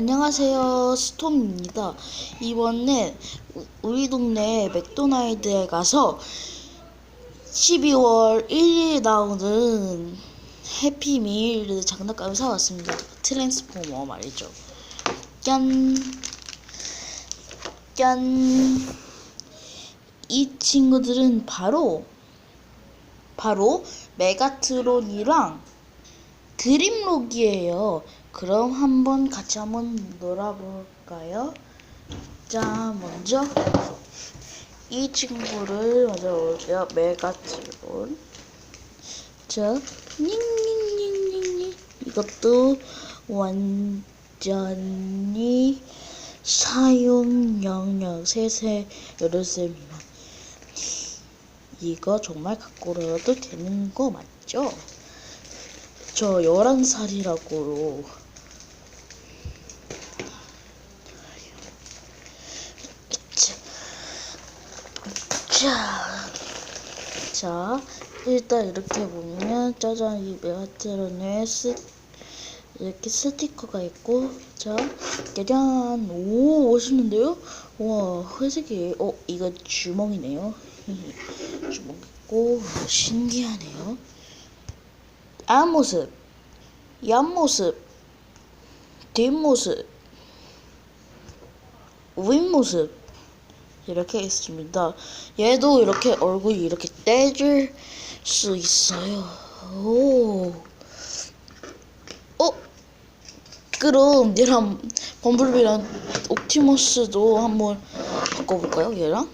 안녕하세요. 스톰입니다. 이번에 우- 우리 동네 맥도날드에 가서 12월 1일에 나오는 해피밀 장난감을 사왔습니다. 트랜스포머 말이죠. 짠! 짠! 이 친구들은 바로 바로 메가트론이랑 그림록이에요. 그럼 한번 같이 한번 놀아볼까요? 자, 먼저 이 친구를 먼저 올게요. 메가트론. 자, 닝닝닝닝닝. 이것도 완전히 사용 영역 세세 여덟 세 미만. 이거 정말 갖고 놀아도 되는 거 맞죠? 저 11살이라고 자, 자, 일단 이렇게 보면 짜잔 이 메가트론에 스 이렇게 스티커가 있고 자 짜잔 오 멋있는데요? 와 회색이에요. 어 이거 주먹이네요. 주먹 있고 신기하네요. 앞모습, 옆모습, 뒷모습, 윗모습 이렇게 있습니다. 얘도 이렇게 얼굴이 이렇게 떼줄 수 있어요. 오. 어? 그럼 얘랑 범블비랑 옵티머스도 한번 바꿔볼까요? 얘랑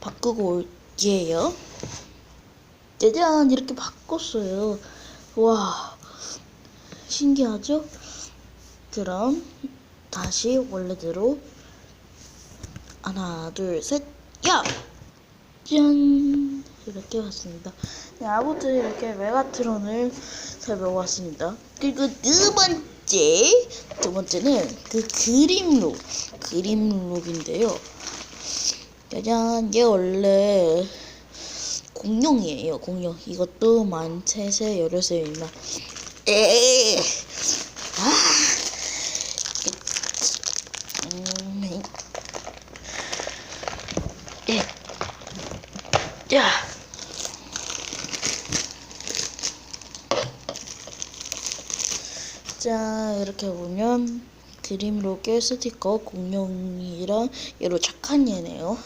바꾸고 올게요. 짜잔 이렇게 바꿨어요. 와 신기하죠? 그럼 다시 원래대로 하나 둘 셋 야! 짠 이렇게 왔습니다. 네, 아무튼 이렇게 메가트론을 살펴봤습니다. 그리고 두 번째 두 번째는 그 그림룩 그림룩인데요. 짜잔 얘 원래 공룡이에요 공룡 이것도 만 세세 여러 세입니다 에 아. 음. 예. 자. 자, 이렇게 보면 그림록의 스티커 공룡이랑 얘로 착한 얘네요.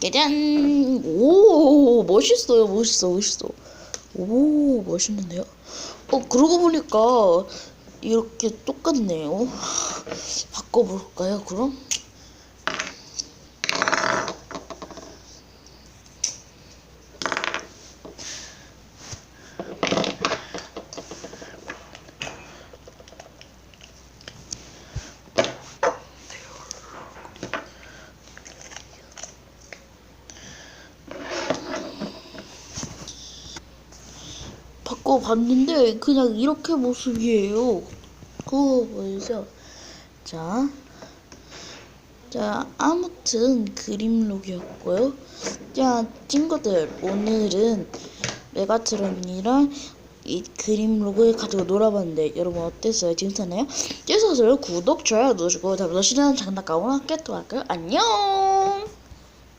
짜잔! 오, 멋있어요, 멋있어, 멋있어. 오, 멋있는데요? 어, 그러고 보니까 이렇게 똑같네요. 바꿔볼까요, 그럼? 바꿔봤는데 그냥 이렇게 모습이에요. 그거 보이죠? 자, 자 아무튼 그림록이었고요. 자 친구들 오늘은 메가트론이랑 이 그림록을 가지고 놀아봤는데 여러분 어땠어요? 재밌었나요? 재밌었어요? 구독, 좋아요 눌러주고 다음에 더 신나는 장난감으로 함께 또 할까요? 안녕!